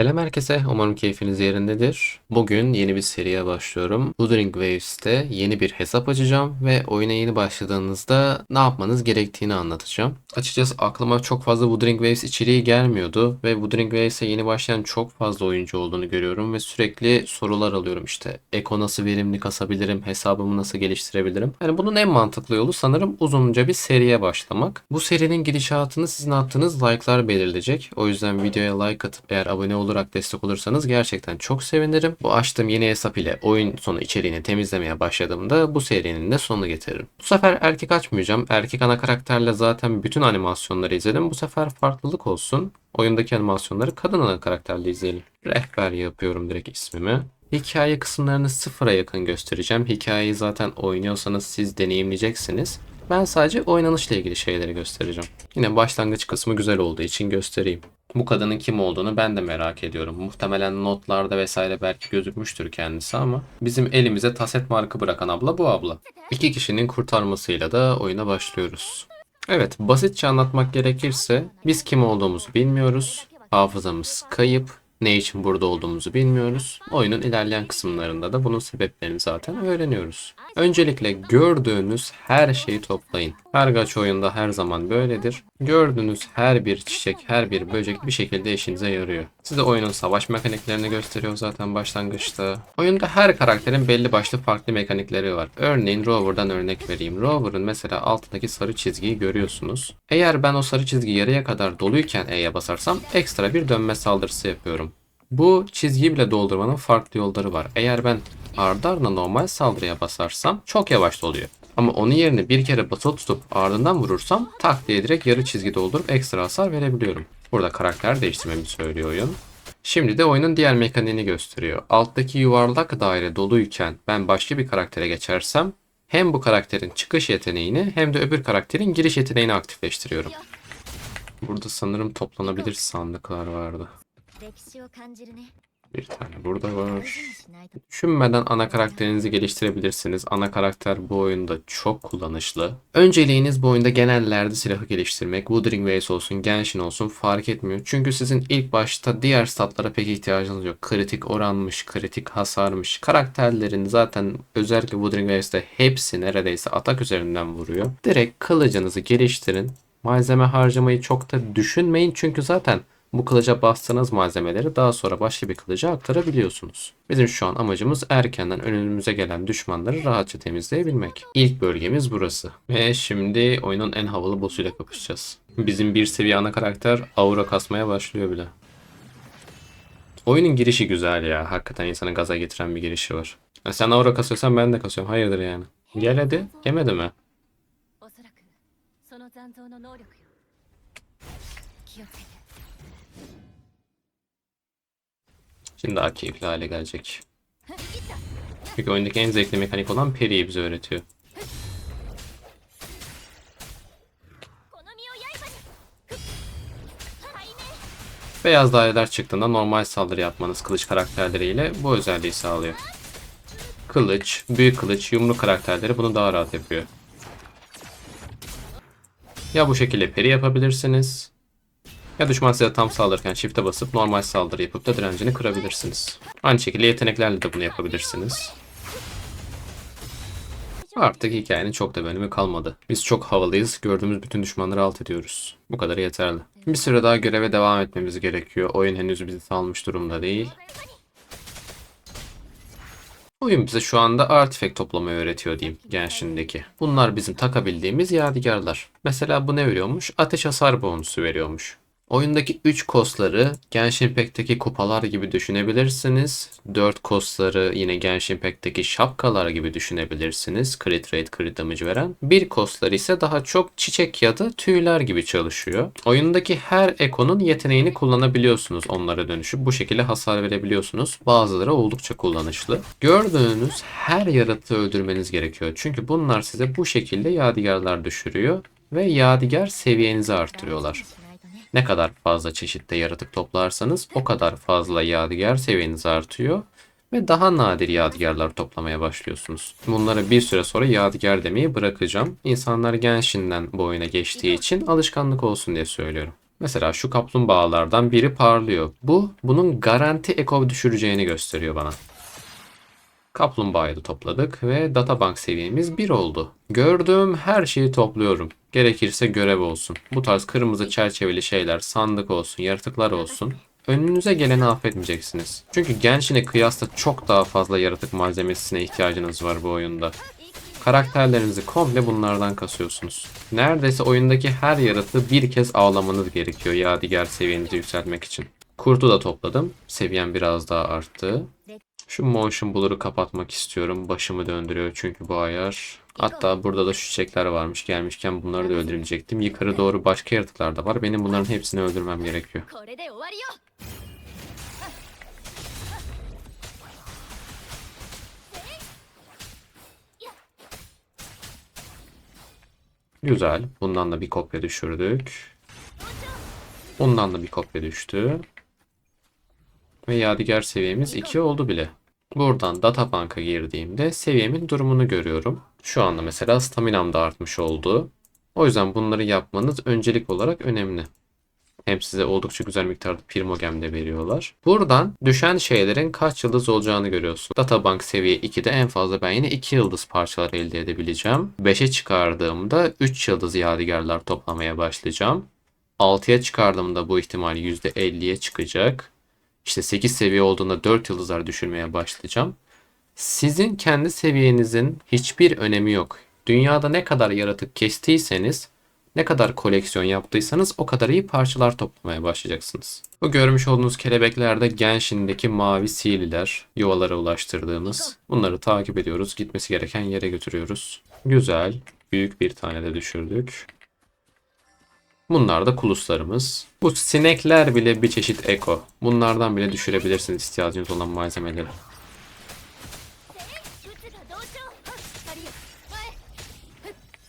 Selam herkese, umarım keyfiniz yerindedir. Bugün yeni bir seriye başlıyorum. Wuthering Waves'te yeni bir hesap açacağım ve oyuna yeni başladığınızda ne yapmanız gerektiğini anlatacağım. Açıkçası aklıma çok fazla Wuthering Waves içeriği gelmiyordu ve Wuthering Waves'e yeni başlayan çok fazla oyuncu olduğunu görüyorum ve sürekli sorular alıyorum işte. Eko nasıl verimli kasabilirim, hesabımı nasıl geliştirebilirim? Yani bunun en mantıklı yolu sanırım uzunca bir seriye başlamak. Bu serinin gidişatını sizin attığınız like'lar belirleyecek. O yüzden videoya like atıp eğer abone olarak destek olursanız gerçekten çok sevinirim. Bu açtığım yeni hesap ile oyun sonu içeriğini temizlemeye başladığımda bu serinin de sonunu getiririm. Bu sefer erkek açmayacağım. Erkek ana karakterle zaten bütün animasyonları izledim. Bu sefer farklılık olsun. Oyundaki animasyonları kadın ana karakterle izleyelim. Rehber yapıyorum direkt ismimi. Hikaye kısımlarını sıfıra yakın göstereceğim. Hikayeyi zaten oynuyorsanız siz deneyimleyeceksiniz. Ben sadece oynanışla ilgili şeyleri göstereceğim. Yine başlangıç kısmı güzel olduğu için göstereyim. Bu kadının kim olduğunu ben de merak ediyorum. Muhtemelen notlarda vesaire belki gözükmüştür kendisi ama bizim elimize taset markı bırakan abla bu abla. İki kişinin kurtarmasıyla da oyuna başlıyoruz. Evet, basitçe anlatmak gerekirse biz kim olduğumuzu bilmiyoruz. Hafızamız kayıp. Ne için burada olduğumuzu bilmiyoruz. Oyunun ilerleyen kısımlarında da bunun sebeplerini zaten öğreniyoruz. Öncelikle gördüğünüz her şeyi toplayın. Kargaç oyunda her zaman böyledir. Gördüğünüz her bir çiçek, her bir böcek bir şekilde işinize yarıyor. Size oyunun savaş mekaniklerini gösteriyor zaten başlangıçta. Oyunda her karakterin belli başlı farklı mekanikleri var. Örneğin Rover'dan örnek vereyim. Rover'ın mesela altındaki sarı çizgiyi görüyorsunuz. Eğer ben o sarı çizgi yarıya kadar doluyken E'ye basarsam ekstra bir dönme saldırısı yapıyorum. Bu çizgiyi bile doldurmanın farklı yolları var. Eğer ben ardı ardına normal saldırıya basarsam çok yavaş doluyor. Ama onun yerine bir kere basılı tutup ardından vurursam tak diye direkt yarı çizgi doldurup ekstra hasar verebiliyorum. Burada karakter değiştirmemi söylüyor oyun. Şimdi de oyunun diğer mekaniğini gösteriyor. Alttaki yuvarlak daire doluyken ben başka bir karaktere geçersem hem bu karakterin çıkış yeteneğini hem de öbür karakterin giriş yeteneğini aktifleştiriyorum. Burada sanırım toplanabilir sandıklar vardı. Bir tane burada var. Düşünmeden ana karakterinizi geliştirebilirsiniz. Ana karakter bu oyunda çok kullanışlı. Önceliğiniz bu oyunda genellerde silahı geliştirmek. Wuthering Waves olsun, Genshin olsun fark etmiyor. Çünkü sizin ilk başta diğer statlara pek ihtiyacınız yok. Kritik oranmış, kritik hasarmış. Karakterlerin zaten özellikle Wuthering Waves'te hepsi neredeyse atak üzerinden vuruyor. Direkt kılıcınızı geliştirin. Malzeme harcamayı çok da düşünmeyin çünkü zaten bu kılıca bastığınız malzemeleri daha sonra başka bir kılıca aktarabiliyorsunuz. Bizim şu an amacımız erkenden önümüze gelen düşmanları rahatça temizleyebilmek. İlk bölgemiz burası. Ve şimdi oyunun en havalı boss'uyla kapışacağız. Bizim bir seviye ana karakter aura kasmaya başlıyor bile. Oyunun girişi güzel ya. Hakikaten insanı gaza getiren bir girişi var. Ya sen aura kasıyorsan ben de kasıyorum. Hayırdır yani. Gel hadi. Yemedi mi? Şimdi daha keyifli hale gelecek. Çünkü oyundaki en zevkli mekanik olan Peri'yi bize öğretiyor. Beyaz daireler çıktığında normal saldırı yapmanız kılıç karakterleriyle bu özelliği sağlıyor. Kılıç, büyük kılıç, yumruk karakterleri bunu daha rahat yapıyor. Ya bu şekilde peri yapabilirsiniz ya düşman size tam saldırırken shift'e basıp normal saldırı yapıp da direncini kırabilirsiniz. Aynı şekilde yeteneklerle de bunu yapabilirsiniz. Artık hikayenin çok da bir kalmadı. Biz çok havalıyız. Gördüğümüz bütün düşmanları alt ediyoruz. Bu kadar yeterli. Bir süre daha göreve devam etmemiz gerekiyor. Oyun henüz bizi salmış durumda değil. Oyun bize şu anda artifact toplamayı öğretiyor diyeyim Genshin'deki. Bunlar bizim takabildiğimiz yadigarlar. Mesela bu ne veriyormuş? Ateş hasar bonusu veriyormuş. Oyundaki 3 kostları Genshin Impact'teki kupalar gibi düşünebilirsiniz. 4 kostları yine Genshin Impact'teki şapkalar gibi düşünebilirsiniz. Crit rate, crit damage veren. Bir kostları ise daha çok çiçek ya da tüyler gibi çalışıyor. Oyundaki her ekonun yeteneğini kullanabiliyorsunuz onlara dönüşüp. Bu şekilde hasar verebiliyorsunuz. Bazıları oldukça kullanışlı. Gördüğünüz her yaratığı öldürmeniz gerekiyor. Çünkü bunlar size bu şekilde yadigarlar düşürüyor. Ve yadigar seviyenizi 大 Ne kadar fazla çeşitte yaratık toplarsanız o kadar fazla yadigar seviyeniz artıyor ve daha nadir yadigarlar toplamaya başlıyorsunuz. Bunlara bir süre sonra yadigar demeyi bırakacağım. İnsanlar Genshin'den bu oyuna geçtiği için alışkanlık olsun diye söylüyorum. Mesela şu kaplumbağalardan biri parlıyor. Bu bunun garanti eko düşüreceğini gösteriyor bana. Kaplumbağayı da topladık ve databank seviyemiz 1 oldu. Gördüğüm her şeyi topluyorum. Gerekirse görev olsun. Bu tarz kırmızı çerçeveli şeyler, sandık olsun, yaratıklar olsun. Önünüze geleni affetmeyeceksiniz. Çünkü Genshin'e kıyasla çok daha fazla yaratık malzemesine ihtiyacınız var bu oyunda. Karakterlerinizi komple bunlardan kasıyorsunuz. Neredeyse oyundaki her yaratığı bir kez avlamanız gerekiyor yadigar seviyenizi yükseltmek için. Kurtu da topladım. Seviyem biraz daha arttı. Şu motion blur'u kapatmak istiyorum. Başımı döndürüyor çünkü bu ayar. Hatta burada da şu çiçekler varmış. Gelmişken bunları da öldürmeyecektim. Yukarı doğru başka yaratıklar da var. Benim bunların hepsini öldürmem gerekiyor. Güzel. Bundan da bir kopya düşürdük. Bundan da bir kopya düştü. Ve yadigar seviyemiz 2 oldu bile. Buradan databank'a girdiğimde seviyemin durumunu görüyorum. Şu anda mesela staminam da artmış oldu. O yüzden bunları yapmanız öncelik olarak önemli. Hem size oldukça güzel miktarda primogem de veriyorlar. Buradan düşen şeylerin kaç yıldız olacağını görüyorsun. Databank seviye 2'de en fazla ben yine 2 yıldız parçalar elde edebileceğim. 5'e çıkardığımda 3 yıldız yadigarlar toplamaya başlayacağım. 6'ya çıkardığımda bu ihtimal %50'ye çıkacak. İşte 8 seviye olduğunda 4 yıldızlar düşürmeye başlayacağım. Sizin kendi seviyenizin hiçbir önemi yok. Dünyada ne kadar yaratık kestiyseniz, ne kadar koleksiyon yaptıysanız o kadar iyi parçalar toplamaya başlayacaksınız. Bu görmüş olduğunuz kelebekler de Genshin'deki mavi sihirliler, yuvalara ulaştırdığımız. Bunları takip ediyoruz, gitmesi gereken yere götürüyoruz. Güzel, büyük bir tane de düşürdük. Bunlar da kuluslarımız. Bu sinekler bile bir çeşit eko. Bunlardan bile düşürebilirsiniz ihtiyacınız olan malzemeleri.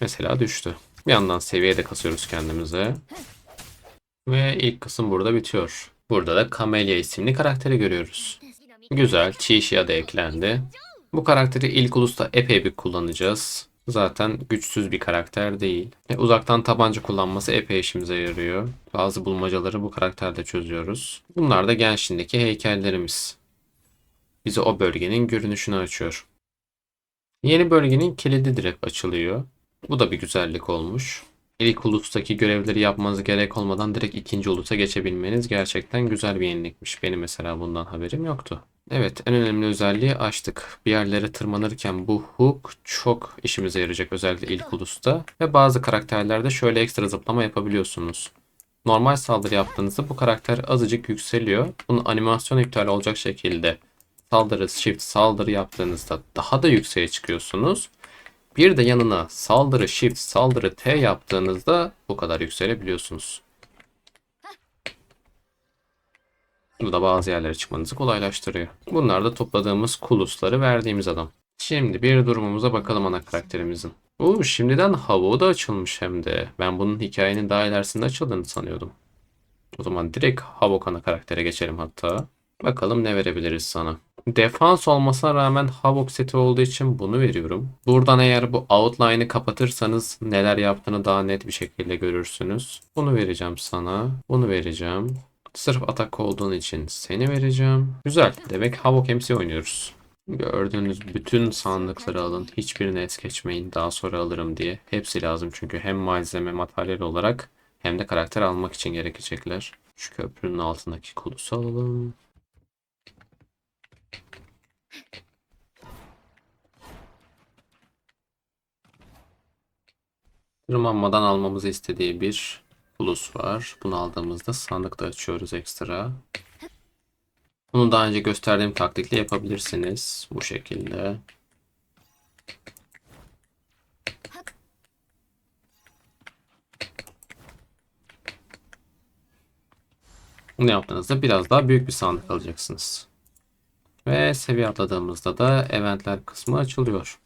Mesela düştü. Bir yandan seviye de kasıyoruz kendimize. Ve ilk kısım burada bitiyor. Burada da Camellia isimli karakteri görüyoruz. Güzel, Chishia da eklendi. Bu karakteri ilk ulusta epey bir kullanacağız. Zaten güçsüz bir karakter değil. E, uzaktan tabanca kullanması epey işimize yarıyor. Bazı bulmacaları bu karakterde çözüyoruz. Bunlar da Genshin'deki heykellerimiz. Bize o bölgenin görünüşünü açıyor. Yeni bölgenin kilidi direkt açılıyor. Bu da bir güzellik olmuş. İlk ulustaki görevleri yapmanız gerek olmadan direkt ikinci ulusa geçebilmeniz gerçekten güzel bir yenilikmiş. Benim mesela bundan haberim yoktu. Evet, en önemli özelliği açtık. Bir yerlere tırmanırken bu hook çok işimize yarayacak özellikle ilk ulusta. Ve bazı karakterlerde şöyle ekstra zıplama yapabiliyorsunuz. Normal saldırı yaptığınızda bu karakter azıcık yükseliyor. Bunun animasyon iptal olacak şekilde saldırı, shift, saldırı yaptığınızda daha da yükseğe çıkıyorsunuz. Bir de yanına saldırı, shift, saldırı, T yaptığınızda bu kadar yükselebiliyorsunuz. Bu da bazı yerlere çıkmanızı kolaylaştırıyor. Bunlar da topladığımız kulusları verdiğimiz adam. Şimdi bir durumumuza bakalım ana karakterimizin. Oo, şimdiden havuğu da açılmış hem de. Ben bunun hikayenin daha ilerisinde açıldığını sanıyordum. O zaman direkt Havok ana karaktere geçelim hatta. Bakalım ne verebiliriz sana. Defans olmasına rağmen Havok seti olduğu için bunu veriyorum. Buradan eğer bu outline'ı kapatırsanız neler yaptığını daha net bir şekilde görürsünüz. Bunu vereceğim sana. Bunu vereceğim. Sırf atak olduğun için seni vereceğim. Güzel. Demek Havok MC oynuyoruz. Gördüğünüz bütün sandıkları alın. Hiçbirini es geçmeyin. Daha sonra alırım diye. Hepsi lazım çünkü hem malzeme, materyal olarak hem de karakter almak için gerekecekler. Şu köprünün altındaki kulusu alalım. Tırmanmadan almamızı istediği bir kulus var. Bunu aldığımızda sandıkta açıyoruz ekstra. Bunu daha önce gösterdiğim taktikle yapabilirsiniz. Bu şekilde. Bunu yaptığınızda biraz daha büyük bir sandık alacaksınız. Ve seviye atladığımızda da eventler kısmı açılıyor.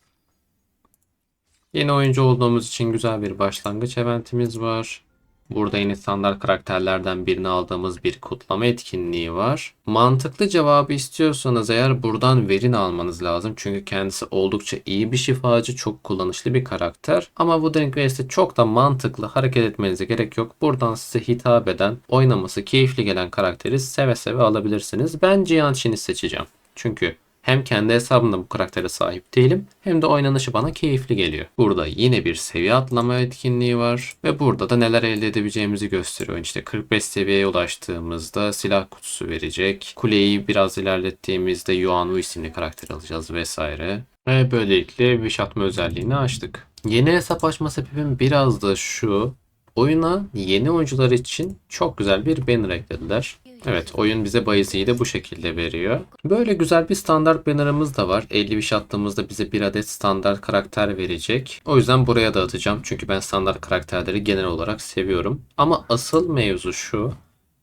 Yeni oyuncu olduğumuz için güzel bir başlangıç eventimiz var. Burada yine standart karakterlerden birini aldığımız bir kutlama etkinliği var. Mantıklı cevabı istiyorsanız eğer buradan verin almanız lazım. Çünkü kendisi oldukça iyi bir şifacı, çok kullanışlı bir karakter. Ama Wuthering Waves'te çok da mantıklı hareket etmenize gerek yok. Buradan size hitap eden, oynaması keyifli gelen karakteri seve seve alabilirsiniz. Ben Jianshin'i seçeceğim. Çünkü hem kendi hesabımda bu karaktere sahip değilim hem de oynanışı bana keyifli geliyor. Burada yine bir seviye atlama etkinliği var ve burada da neler elde edebileceğimizi gösteriyor. İşte 45 seviyeye ulaştığımızda silah kutusu verecek. Kuleyi biraz ilerlettiğimizde Yuan Wu isimli karakteri alacağız vesaire. Ve böylelikle wish atma özelliğini açtık. Yeni hesap açma sebebim biraz da şu. Oyuna yeni oyuncular için çok güzel bir banner eklediler. Evet oyun bize Bayezid'i de bu şekilde veriyor. Böyle güzel bir standart bannerımız da var. 50 wish attığımızda bize bir adet standart karakter verecek. O yüzden buraya da atacağım. Çünkü ben standart karakterleri genel olarak seviyorum. Ama asıl mevzu şu.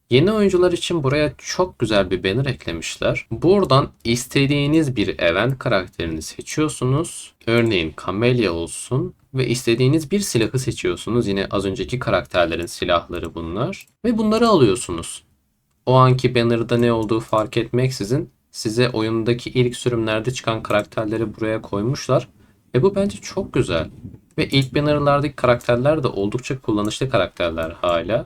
Yeni oyuncular için buraya çok güzel bir banner eklemişler. Buradan istediğiniz bir event karakterini seçiyorsunuz. Örneğin Camellia olsun ve istediğiniz bir silahı seçiyorsunuz. Yine az önceki karakterlerin silahları bunlar. Ve bunları alıyorsunuz. O anki banner'da ne olduğu fark etmeksizin size oyundaki ilk sürümlerde çıkan karakterleri buraya koymuşlar. Ve bu bence çok güzel. Ve ilk banner'lardaki karakterler de oldukça kullanışlı karakterler hala.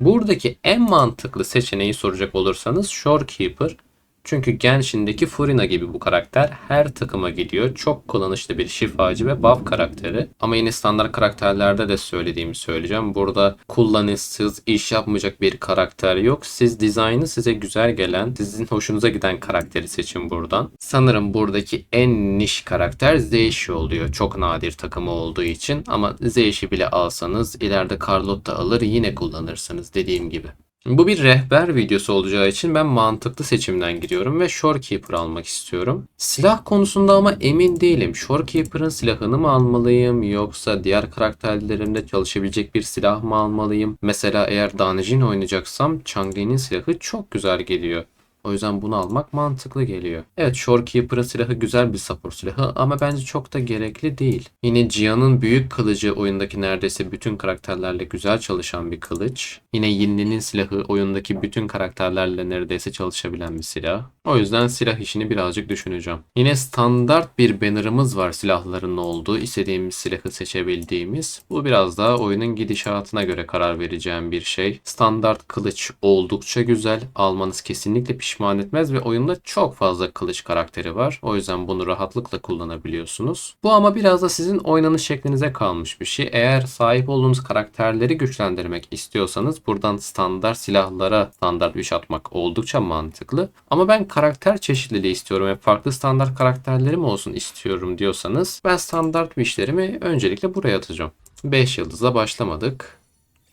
Buradaki en mantıklı seçeneği soracak olursanız Shorekeeper. Çünkü Genshin'deki Furina gibi bu karakter her takıma gidiyor. Çok kullanışlı bir şifacı ve buff karakteri. Ama yine standart karakterlerde de söylediğimi söyleyeceğim. Burada kullanışsız, iş yapmayacak bir karakter yok. Siz dizaynı size güzel gelen, sizin hoşunuza giden karakteri seçin buradan. Sanırım buradaki en niş karakter Zeishi oluyor. Çok nadir takımı olduğu için. Ama Zeishi bile alsanız ileride Carlotta alır yine kullanırsınız dediğim gibi. Bu bir rehber videosu olacağı için ben mantıklı seçimden gidiyorum ve Shorekeeper almak istiyorum. Silah konusunda ama emin değilim. Shorekeeper'ın silahını mı almalıyım yoksa diğer karakterlerimde çalışabilecek bir silah mı almalıyım? Mesela eğer Danjin oynayacaksam Changli'nin silahı çok güzel geliyor. O yüzden bunu almak mantıklı geliyor. Evet Shorekeeper'ın silahı güzel bir support silahı ama bence çok da gerekli değil. Yine Jia'nın büyük kılıcı oyundaki neredeyse bütün karakterlerle güzel çalışan bir kılıç. Yine Yinli'nin silahı oyundaki bütün karakterlerle neredeyse çalışabilen bir silah. O yüzden silah işini birazcık düşüneceğim. Yine standart bir banner'ımız var silahların olduğu, istediğimiz silahı seçebildiğimiz. Bu biraz daha oyunun gidişatına göre karar vereceğim bir şey. Standart kılıç oldukça güzel. Almanız kesinlikle pişman etmez ve oyunda çok fazla kılıç karakteri var. O yüzden bunu rahatlıkla kullanabiliyorsunuz. Bu ama biraz da sizin oynanış şeklinize kalmış bir şey. Eğer sahip olduğunuz karakterleri güçlendirmek istiyorsanız buradan standart silahlara standart güç atmak oldukça mantıklı. Ama ben karakter çeşitliliği istiyorum ve farklı standart karakterlerim olsun istiyorum diyorsanız ben standart işlerimi öncelikle buraya atacağım. 5 yıldızla başlamadık.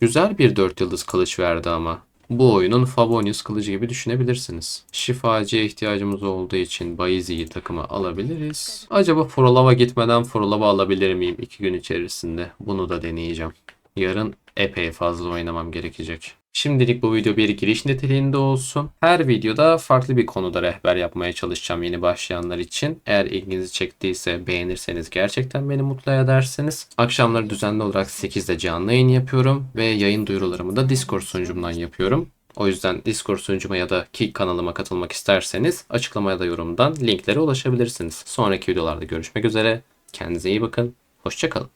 Güzel bir 4 yıldız kılıç verdi ama. Bu oyunun Favonius kılıcı gibi düşünebilirsiniz. Şifacıya ihtiyacımız olduğu için Bayizi'yi takıma alabiliriz. Acaba Frolov'a gitmeden Frolov'a alabilir miyim 2 gün içerisinde? Bunu da deneyeceğim. Yarın epey fazla oynamam gerekecek. Şimdilik bu video bir giriş niteliğinde olsun. Her videoda farklı bir konuda rehber yapmaya çalışacağım yeni başlayanlar için. Eğer ilginizi çektiyse beğenirseniz gerçekten beni mutlu edersiniz. Akşamları düzenli olarak 8'de canlı yayın yapıyorum ve yayın duyurularımı da Discord sunucumdan yapıyorum. O yüzden Discord sunucuma ya da Kick kanalıma katılmak isterseniz açıklamaya da yorumdan linklere ulaşabilirsiniz. Sonraki videolarda görüşmek üzere. Kendinize iyi bakın. Hoşçakalın.